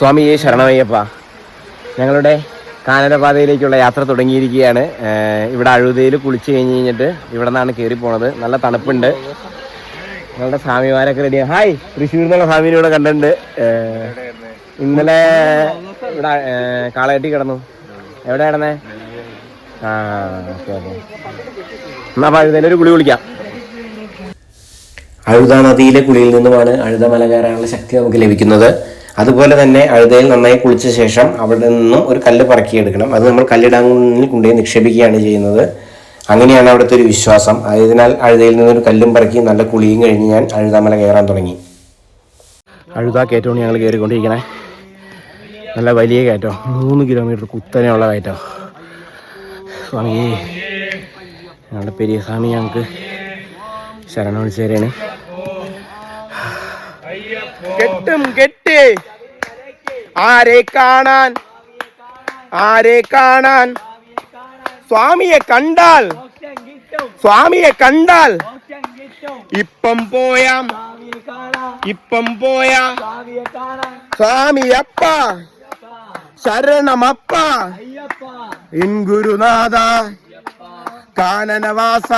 സ്വാമിയെ ശരണമയ്യപ്പ ഞങ്ങളുടെ കാനനപാതയിലേക്കുള്ള യാത്ര തുടങ്ങിയിരിക്കുകയാണ്. ഇവിടെ അഴുതയിൽ കുളിച്ച് കഴിഞ്ഞ് കഴിഞ്ഞിട്ട് ഇവിടെ നിന്നാണ് കയറി പോണത്. നല്ല തണുപ്പുണ്ട്. ഞങ്ങളുടെ സ്വാമിമാരൊക്കെ റെഡിയാണ് ഹായ് തൃശ്ശൂർ എന്നുള്ള സ്വാമിനെ ഇവിടെ കണ്ടിട്ടുണ്ട്. ഇന്നലെ ഇവിടെ കാളകെട്ടി കിടന്നു. എവിടെ കിടന്നേ? ആ ഓക്കെ ഓക്കെ. എന്നാ അഴുതയിൽ അഴുതയിലൊരു കുളി കുളിക്കാം. അഴുത നദിയിലെ കുളിയിൽ നിന്നുമാണ് അഴുത മല കയറാനുള്ള ശക്തി നമുക്ക് ലഭിക്കുന്നത്. അതുപോലെ തന്നെ അഴുതയിൽ നന്നായി കുളിച്ച ശേഷം അവിടെ നിന്നും ഒരു കല്ല് പറക്കിയെടുക്കണം. അത് നമ്മൾ കല്ലിടാങ്ങിൽ കൊണ്ടുപോയി നിക്ഷേപിക്കുകയാണ് ചെയ്യുന്നത്. അങ്ങനെയാണ് അവിടുത്തെ ഒരു വിശ്വാസം. ആയതിനാൽ അഴുതയിൽ നിന്നൊരു കല്ലും പറക്കി നല്ല കുളിയും കഴിഞ്ഞ് ഞാൻ അഴുതാമല കയറാൻ തുടങ്ങി. അഴുത കയറ്റമാണ് ഞങ്ങൾ കയറിക്കൊണ്ടിരിക്കണേ. നല്ല വലിയ കയറ്റം. മൂന്ന് കിലോമീറ്റർ കുത്തനെയുള്ള കയറ്റം. സ്വാമി ഞങ്ങളുടെ പെരിയ സ്വാമി ഞങ്ങൾക്ക് ശരണം വിളിച്ചു കെട്ടും കെട്ട്. ആരെ കാണാൻ? ആരെ കാണാൻ? സ്വാമിയെ കണ്ടാൽ? സ്വാമിയെ കണ്ടാൽ? ഇപ്പം പോയാം. ഇപ്പം പോയാ. സ്വാമിയപ്പ ശരണമപ്പ. എൻ ഗുരുനാഥ. കാനനവാസ.